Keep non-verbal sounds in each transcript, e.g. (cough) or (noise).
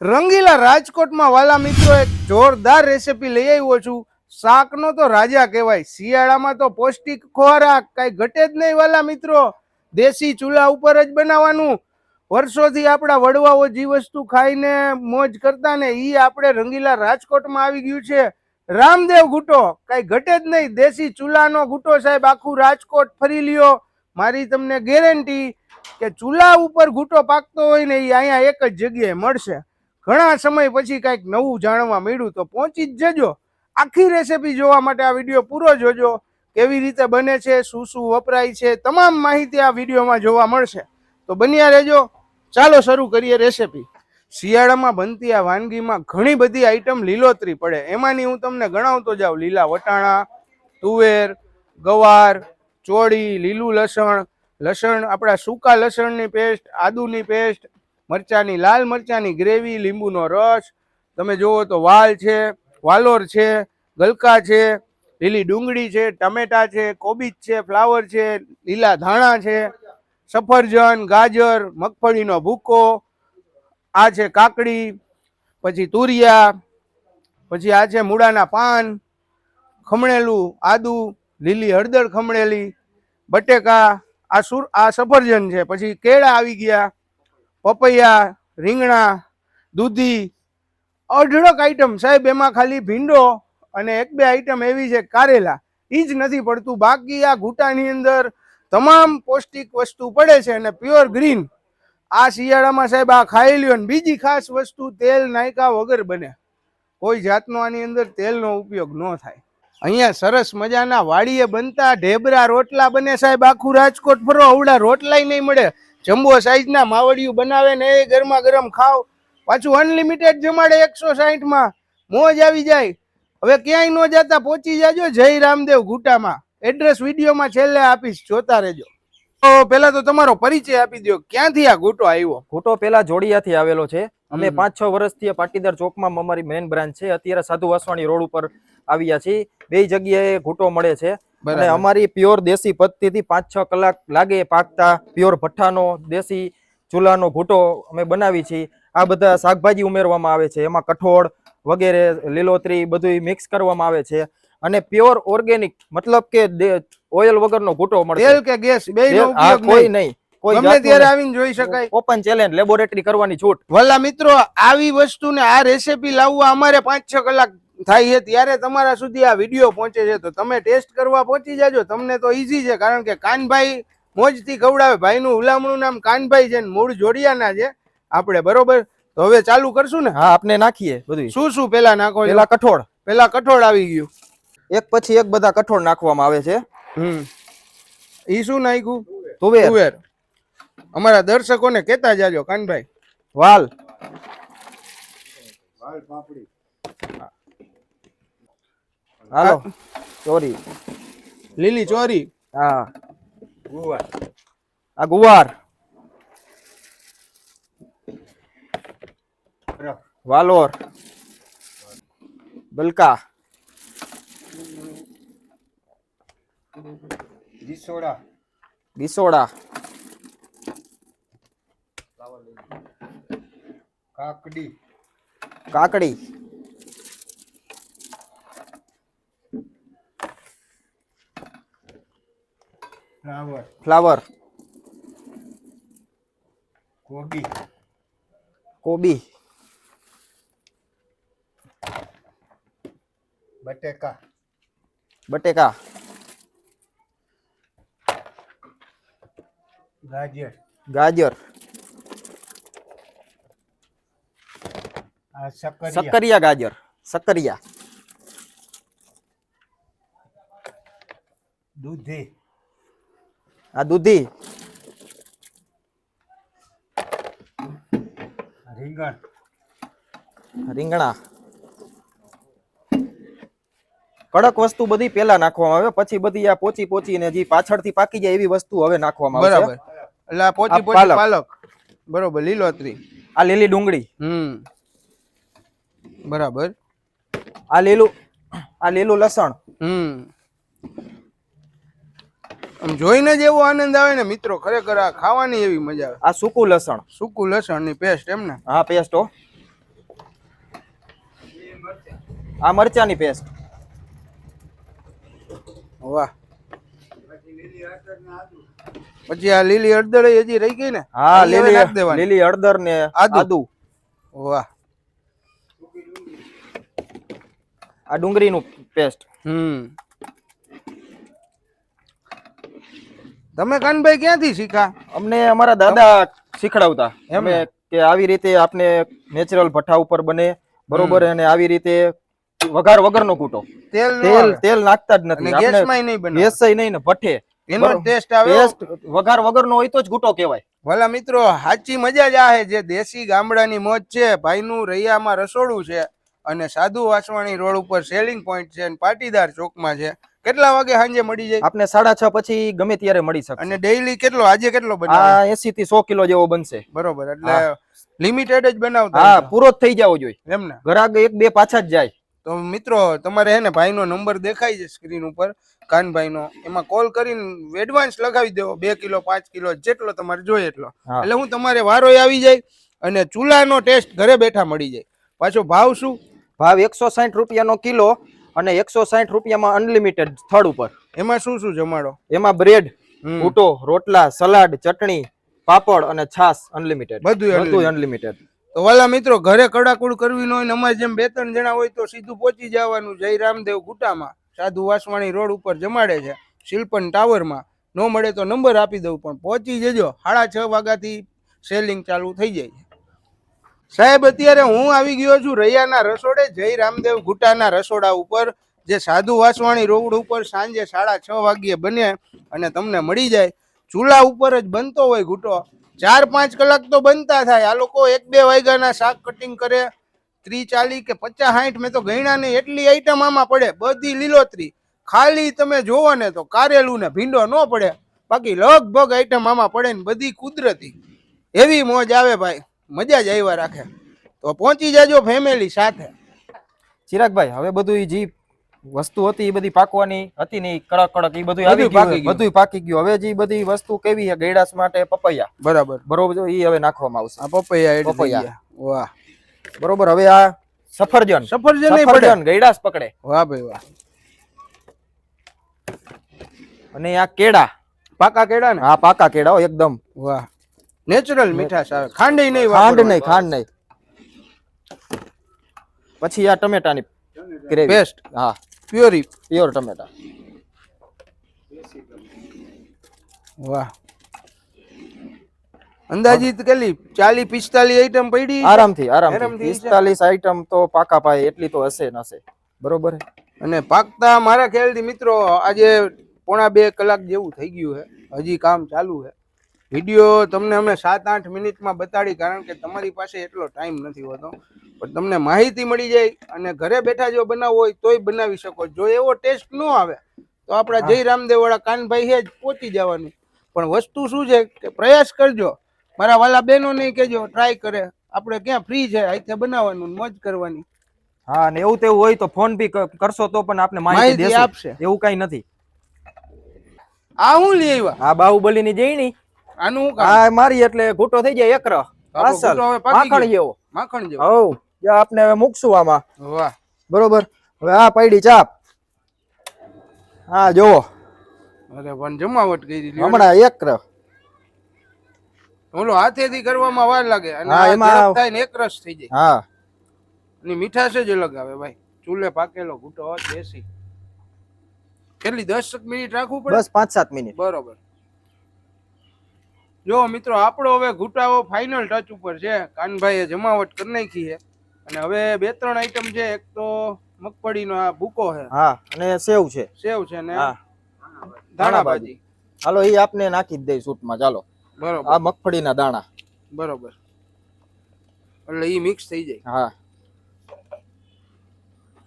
રંગીલા રાજકોટમાં વાલા મિત્રો એક જોરદાર રેસીપી લઈ આવ્યો છું. શાકનો તો રાજા કહેવાય, શિયાળામાં તો પૌષ્ટિક ખોરાક, કઈ ઘટે જ નહીં વાલા મિત્રો. દેશી ચૂલા ઉપર જ બનાવવાનું. વર્ષોથી આપણા વડવાઓ જે વસ્તુ ખાઈને મોજ કરતા ને એ આપણે રંગીલા રાજકોટમાં આવી ગયું છે. રામદેવ ઘૂંટો, કઈ ઘટે જ નહીં. દેશી ચૂલાનો ઘૂંટો સાહેબ, આખું રાજકોટ ફરી લ્યો. મારી તમને ગેરંટી કે ચૂલા ઉપર ઘૂંટો પાકતો હોય ને એ અહીંયા એક જ જગ્યાએ મળશે. ઘણા સમય પછી કંઈક નવું જાણવા મળ્યું તો પહોંચી જ જજો. આખી રેસીપી જોવા માટે આ વીડિયો પૂરો જોજો. કેવી રીતે બને છે, શું શું વપરાય છે, તમામ માહિતી આ વિડીયોમાં જોવા મળશે. તો બન્યા રહેજો. ચાલો શરૂ કરીએ રેસીપી શિયાળામાં બનતી આ વાનગીમાં ઘણી બધી આઈટમ લીલોતરી પડે. એમાંની હું તમને ગણાવતો જાઉં. લીલા વટાણા, તુવેર, ગવાર, ચોળી, લીલું લસણ. લસણ આપણા સૂકા લસણની પેસ્ટ આદુની પેસ્ટ મરચાની લાલ મરચાની ગ્રેવી, લીંબુનો રસ, તમે જુઓ તો વાલ છે, વાલોર છે, ગલકા છે, લીલી ડુંગળી છે, ટમેટા છે, કોબીજ છે, ફ્લાવર છે, લીલા ધાણા છે, સફરજન, ગાજર, મગફળીનો ભૂકો, આ છે કાકડી, પછી તુરિયા, પછી આ છે મૂળાના પાન, ખમણેલું આદુ, લીલી હળદર ખમણેલી, બટેકા, આ સુર, આ સફરજન છે, પછી કેળા આવી ગયા પપૈયા, રીંગણા, દૂધી, અઢળક આઈટમ સાહેબ, એમાં ખાલી ભીંડો અને એક બે આઈટમ એવી છે કારેલા. એ જ નથી પડતું. બાકી આ ઘૂંટાની અંદર તમામ પૌષ્ટિક વસ્તુ પડે છે અને પ્યોર ગ્રીન આ શિયાળામાં સાહેબ આ ખાઈ લ્યો ને બીજી ખાસ વસ્તુ તેલ નાયકા વગર બને. કોઈ જાતનો આની અંદર તેલનો ઉપયોગ ન થાય. અહીંયા સરસ મજાના વાડીએ બનતા ઢેબરા રોટલા બને સાહેબ. આખું રાજકોટ ફરો અવડા રોટલાય નહીં મળે. જમ્બો સાઈઝના માવડિયું બનાવે ને એ ગરમા ગરમ ખાવ પાછું અનલિમિટેડ જમાડે એકસો સાહીઠમાં. મોજ આવી જાય. હવે ક્યાંય ન જતા પહોંચી જાજો. જય રામદેવ ઘૂંટામાં. એડ્રેસ વિડીયોમાં છેલ્લે આપીશ. જોતા રહેજો. તો પેલા તો તમારો પરિચય આપી દો ક્યાંથી આ ઘૂંટો આવ્યો? ઘૂંટો પેલા જોડિયાથી આવેલો છે. અમે પાંચ છ વર્ષથી પાટીદાર ચોકમાં અમારી મેઇન બ્રાન્ચ છે. અત્યારે સાધુ વાસવાણી રોડ ઉપર આવ્યા છીએ. બે જગ્યાએ ઘૂંટો મળે છે. અને અમારી પ્યોર દેશી પદ્ધતિથી પાંચ છ કલાક લાગે પાકતા. પ્યોર ભઠ્ઠાનો દેશી ચૂલાનો ઘૂંટો અમે બનાવી છીએ. આ બધા શાકભાજી ઉમેરવામાં આવે છે. એમાં કઠોળ વગેરે લીલોતરી બધું મિક્સ કરવામાં આવે છે. અને પ્યોર ઓર્ગેનિક મતલબ કે ઓઇલ વગરનો ઘૂંટો મળે તેલ કે ગેસ બે ઉપયોગ કોઈ નહીં. ગમે ત્યારે આવીને જોઈ શકાય. ઓપન ચેલેન્જ લેબોરેટરી કરવાની છૂટ. ભલા મિત્રો આવી વસ્તુને આ રેસીપી લાવવા અમારે પાંચ છ કલાક થાય છે ત્યારે તમારા સુધી આ વીડિયો પહોંચે છે. તો તમે ટેસ્ટ કરવા પહોંચી જાજો. તમને તો ઈઝી છે કારણ કે કાનભાઈ મોજથી ખવડાવે. ભાઈનું હુલામણું નામ કાનભાઈ છે ને મૂળ જોડિયાના છે. આપણે બરોબર? તો હવે ચાલુ કરશું ને? હા આપણે નાખીએ બધું શું શું પેલા નાખો? પેલા કઠોળ. પેલા કઠોળ આવી ગયું. એક પછી એક બધા કઠોળ નાખવામાં આવે છે. હમ. ઈ શું નાખ્યું? તુવેર. તુવેર. અમારા દર્શકોને કેતા જાજો કાનભાઈ. વાલ. હાલો ચોરી. લીલી ચોરી? હા. આ ગુવાર. વાલોર. બલકા. બિસોડા કાકડી. કાકડી. ફ્લાવર ફ્લાવર કોબી કોબી બટેકા બટેકા ગાજર ગાજર સક્કરિયા ગાજર સક્કરિયા દૂધી આ દૂધી. રીંગણ. રીંગણા. કડક વસ્તુ બધી પેલા નાખવામાં આવે પછી બધી આ પોચી પોચી ને જે પાછળથી પાકી જાય એવી વસ્તુ હવે નાખવામાં આવે બરાબર. એટલે આ પોચી પોચી. પાલક. બરોબર લીલોતરી. આ લીલી ડુંગળી. હમ. બરાબર. આ લીલું આ લીલું લસણ. હમ. આમ જોઈને જ એવો આનંદ આવે ને મિત્રો ખરેખર આ ખાવાની એવી મજા આવે. આ સૂકું લસણ. સૂકું લસણની પેસ્ટ એમ ને? હા પેસ્ટ હો. આ મરચાની પેસ્ટ વાહ. પછી આ લીલી હળદર હજી રહી ગઈ ને? હા લીલી લીલી હળદર ને આદુ. આદુ. વાહ. આ ડુંગળીનું પેસ્ટ હમ. તમે કાનભાઈ ક્યાંથી શીખા? અમને અમારા દાદા શીખડાવતા. એમ અમે કે આવી રીતે આપને નેચરલ ભઠ્ઠા ઉપર બને બરોબર અને આવી રીતે વઘાર વગરનો કૂટો. તેલ તેલ તેલ નાખતા જ નથી. ગેસમાં નહીં બને ગેસ નહીં ને ભઠ્ઠે. એનો ટેસ્ટ આવે ટેસ્ટ વઘાર વગરનો હોય તો જ ઘૂટો કહેવાય. ભલા મિત્રો સાચી મજા જ આ જે દેશી ગામડાની મોજ છે. ભાઈનું રૈયામાં રસોડું છે અને સાધુ વાસવાણી રોડ ઉપર સેલિંગ પોઈન્ટ છે અને પાટીદાર ચોકમાં છે. કેટલા વાગે સાંજે મળી જાય? આપને સાડા છ પછી ગમે ત્યારે મળી શકે અને ડેઈલી કેટલો આજે કેટલો બનાવે? આ એસી થી સો કિલો જેવો બનશે. બરોબર એટલે લિમિટેડ જ બનાવતા હા પૂરો જ થઈ જવો જોઈએ એમ ને? ઘરાક એક બે પાછા જ જાય. તો મિત્રો તમારે હે ને ભાઈનો નંબર દેખાય છે સ્ક્રીન ઉપર કાનભાઈનો. એમાં કોલ કરીને એડવાન્સ લગાવી દેવો. બે કિલો પાંચ કિલો જેટલો તમારે જોઈએ એટલો. એટલે હું તમારે વારો આવી જાય અને ચૂલાનો ટેસ્ટ ઘરે બેઠા મળી જાય. પાછો ભાવ શું? ભાવ એકસો સાઠ રૂપિયાનો કિલો અને એકસો સાઠ રૂપિયામાં અનલિમિટેડ સ્થળ ઉપર. એમાં શું શું જમાડો? એમાં બ્રેડ. ઊટો રોટલા સલાડ ચટણી પાપડ અને છાસ અનલિમિટેડ બધું બધું અનલિમિટેડ તો વાલા મિત્રો ઘરે કડાકુડ કરવી ન હોય અમારે જેમ બે ત્રણ જણા હોય તો સીધું પહોંચી જવાનું જય રામદેવ ગુટામાં સાધુ વાસવાણી રોડ ઉપર જમાડે છે શિલ્પન ટાવરમાં. ન મળે તો નંબર આપી દઉં પણ પહોંચી જજો. સાડા છ વાગ્યાથી સેલિંગ ચાલુ થઈ જાય છે. સાહેબ, અત્યારે હું આવી ગયો છું રૈયાના રસોડે, જય રામદેવ ગુટાના રસોડા ઉપર, જે સાધુ વાસવાણી રોડ ઉપર સાંજે સાડા છ વાગ્યે બને અને તમને મળી જાય. ચૂલા ઉપર જ બનતો હોય ઘૂંટો. ચાર પાંચ કલાક તો બનતા થાય. આ લોકો એક બે વાગ્યાના શાક કટિંગ કરે, ત્રી ચાલી કે પચાસ સાઠ મેં તો ગયણા ને એટલી આઈટમ આમાં પડે, બધી લીલોતરી. ખાલી તમે જોવો ને તો કારેલું ને ભીંડો ન પડે. બાકી લગભગ આઈટમ આમાં પડે ને બધી કુદરતી. એવી મોજ આવે ભાઈ. મજા જ આવ્યા રાખે. તો પહોંચી જાજો ફેમિલી સાથે. ચિરાગભાઈ હવે બધું એ જે વસ્તુ હતી એ બધી પાકવાની હતી ને કડક કડક એ બધું આવી ગયું. બધું પાકી ગયું. હવે જે બધી વસ્તુ કેવી છે ગૈડાસ માટે પપૈયા. બરાબર. બરોબર એ હવે નાખવામાં આવશે. આ પપૈયા પપૈયા. વાહ. બરોબર હવે આ સફરજન. સફરજન નહીં પડે. ગૈડાસ પકડે. વાહ ભાઈ વાહ. અને આ કેળા. પાકા કેળા ને હા પાકા કેળા એકદમ. વાહ. નેચરલ મીઠાશ આવે. ખાંડ નહીં ખાંડ નહીં ખાંડ નહીં. પછી આ ટમેટાની ગ્રેવી બેસ્ટ હા. પ્યોરી પ્યોર ટમેટા. વાહ. અંદાજિત કેટલી? ચાલી પિસ્તાલીસ આઈટમ પડી? આરામથી આરામથી. પિસ્તાલીસ આઈટમ તો પાકા પાય એટલી તો હશે ન હશે. બરોબર? અને પાકતા મારા ખ્યાલથી મિત્રો આજે પોણા બે કલાક જેવું થઈ ગયું છે હજી કામ ચાલુ છે વીડિયો તમને અમે સાત આઠ મિનિટમાં બતાડી કારણ કે તમારી પાસે એટલો ટાઈમ નથી હોતો. પણ તમને માહિતી મળી જાય અને ઘરે બેઠા જો બનાવવો હોય તોય બનાવી શકો. જો એવો ટેસ્ટ ન આવે તો આપણા જય રામદેવ વાળા કાનભાઈ છે જ પહોંચી જવાનું. પણ વસ્તુ શું છે કે પ્રયાસ કરજો. મારા વાલા બહેનો નહીં કહેજો ટ્રાય કરે. આપણે ક્યાં ફ્રી છે? અહીંથી બનાવવાનું મોજ કરવાની. હા અને એવું તેવું હોય તો ફોન બી કરશો તો પણ આપને માહિતી આપશે. એવું કઈ નથી. આ હું લઈ આવ્યા? આ બાહુબલી ની જઈણી આનું હું કામ? આ મારી એટલે ઘૂંટો થઈ જાય એકર. આપણો પાકી માખણ જેવો. માખણ જેવો. હવ જો આપને હવે મૂકશું આમાં. વાહ. બરોબર? હવે આ પૈડી ચાપ. હા જોવો અરે પણ જમાવટ કરી. હમણાં એકર. ઓલો હાથેથી કરવામાં વાર લાગે અને આ એમાં- થાય ને એકરસ થઈ જાય. હા. અને મીઠાશ જ અલગ આવે ભાઈ. ચૂલે પાકેલો ઘૂંટો દેશી. કેટલી દસ મિનિટ રાખવું પડે? બસ પાંચ સાત મિનિટ. બરોબર. જો મિત્રો આપણો હવે ઘૂંટાવો ફાઇનલ ટચ ઉપર છે. કાનભાઈએ જમાવટ કરી નાખી છે. અને હવે બે ત્રણ આઈટમ છે. એક તો મગફળીનો આ ભૂકો છે. હા અને સેવ છે. સેવ છે ને હા. ધાણા ભાજી. હાલો એ આપને નાખી દઈ સૂટમાં. ચાલો. બરોબર. આ મગફળીના દાણા. બરોબર. એટલે એ મિક્સ થઈ જાય. હા.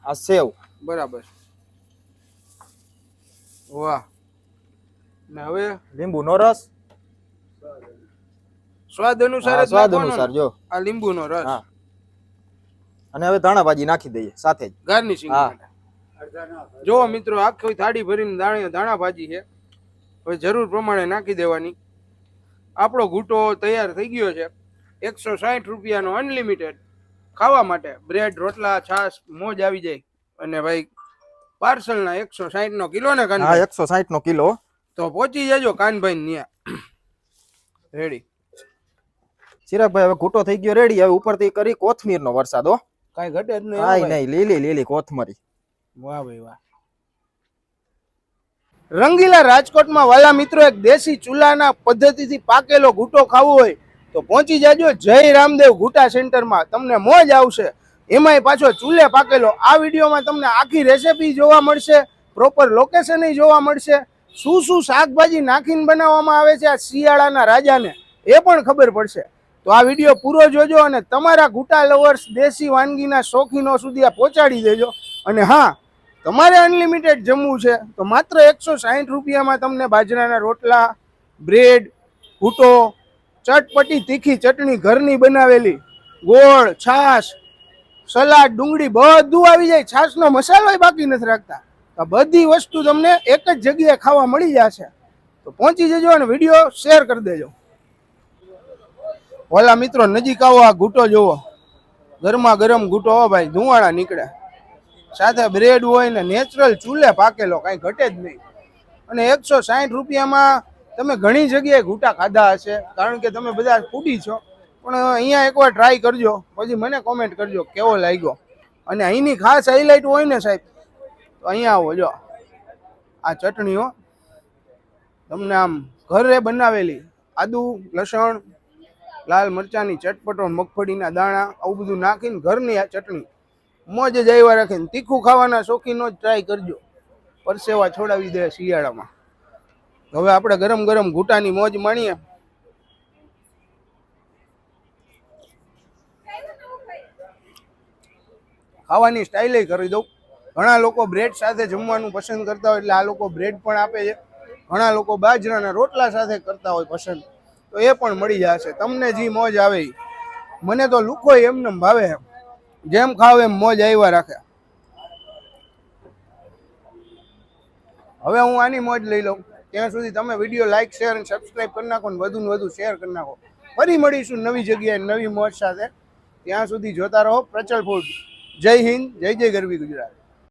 આ સેવ. બરાબર. વાહ. ને હવે? લીંબુનો રસ. સ્વાદ અનુસાર સ્વાદ અનુસાર જો. આ લીંબુનો રસ. હા. અને હવે ધાણા ભાજી નાખી દઈએ સાથે જ. ગાર્નિશિંગ. જો મિત્રો આખી થાળી ભરીને દાણી ધાણા ભાજી છે. હવે જરૂર પ્રમાણે નાખી દેવાની. આપણો ઘૂંટો તૈયાર થઈ ગયો છે. એકસો સાઠ રૂપિયાનો અનલિમિટેડ ખાવા માટે બ્રેડ રોટલા છાશ મોજ આવી જાય. અને ભાઈ પાર્સલના એકસો સાહીઠ નો કિલો ને કાન એકસો સાહીઠ નો કિલો. તો પહોંચી જજો કાનભાઈ ન્યા. (coughs) રેડી ચિરાગભાઈ હવે ઘૂંટો થઈ ગયો રેડી હવે ઉપરથી કરી કોથમીર નો વરસાદ હો. કઈ ઘટે જ નહીં કાંઈ નહીં લીલી લીલી કોથમરી. વાહ ભાઈ વાહ. રંગીલા રાજકોટમાં વાલા મિત્રો એક દેશી ચૂલાના પદ્ધતિથી પાકેલો ઘૂંટો ખાવો હોય તો પહોંચી જાજો જય રામદેવ ઘૂંટા સેન્ટરમાં. તમને મોજ આવશે. એમાંય પાછો ચૂલે પાકેલો. આ વિડીયોમાં તમને આખી રેસીપી જોવા મળશે પ્રોપર લોકેશન જોવા મળશે. શું શું શાકભાજી નાખીને બનાવવામાં આવે છે આ શિયાળાના રાજાને એ પણ ખબર પડશે. તો આ વીડિયો પૂરો જોજો અને તમારા ઘૂંટા લવર્સ દેશી વાનગીના શોખીનો સુધી આ પહોંચાડી દેજો. અને હા, તમારે અનલિમિટેડ જમવું છે, તો માત્ર એકસો સાહીઠ રૂપિયામાં તમને બાજરાના રોટલા બ્રેડ ઘૂંટો, ચટપટી, તીખી ચટણી ઘરની બનાવેલી, ગોળ, છાશ, સલાડ, ડુંગળી બધું આવી જાય, છાશનો મસાલો બાકી નથી રાખતા. આ બધી વસ્તુ તમને એક જ જગ્યાએ ખાવા મળી જશે. તો પહોંચી જજો અને વીડિયો શેર કરી દેજો. ઓલા મિત્રો નજીક આવો, આ ઘૂંટો જુઓ ગરમા ગરમ ઘૂંટો હો ભાઈ ધુવાળા નીકળે. સાથે બ્રેડ હોય ને નેચરલ ચૂલે પાકેલો, કાંઈ ઘટે જ નહીં. અને એકસો સાઠ રૂપિયામાં તમે ઘણી જગ્યાએ ઘૂંટા ખાધા હશે, કારણ કે તમે બધા ફૂડી છો. પણ અહીંયા એકવાર ટ્રાય કરજો, પછી મને કોમેન્ટ કરજો, કેવો લાગ્યો. અને અહીંની ખાસ હાઇલાઇટ હોય ને સાહેબ, તો અહીંયા આવો, જો. આ ચટણી હો. તમને આમ ઘરે બનાવેલી આદુ, લસણ લાલ મરચાંની ચટપટો, મગફળીના દાણા, આવું બધું નાખીને ઘરની આ ચટણી મોજ જ રાખીને તીખું ખાવાના શોખીનો જ ટ્રાય કરજો. પરસેવા છોડાવી દે શિયાળામાં. હવે આપણે ગરમ ગરમ ઘૂંટાની મોજ માણીએ. ખાવાની સ્ટાઇલે કરી દઉં. ઘણા લોકો બ્રેડ સાથે જમવાનું પસંદ કરતા હોય એટલે આ લોકો બ્રેડ પણ આપે છે. ઘણા લોકો બાજરાના રોટલા સાથે કરતા હોય પસંદ. તો એ પણ મળી જશે. તમને જે મોજ આવે મને તો લુખો એમને એમ. ભાવે. જેમ ખાવ એમ મોજ આવ્યા રાખે. હવે હું આની મોજ લઈ લઉં. ત્યાં સુધી તમે વીડિયો લાઇક શેર અને સબસ્ક્રાઈબ કરી નાખો ને વધુ ને વધુ શેર કરી નાખો. ફરી મળીશું નવી જગ્યાએ નવી મોજ સાથે. ત્યાં સુધી જોતા રહો. પ્રચલ ફૂડ જય હિન્દ. જય જય ગરવી ગુજરાત.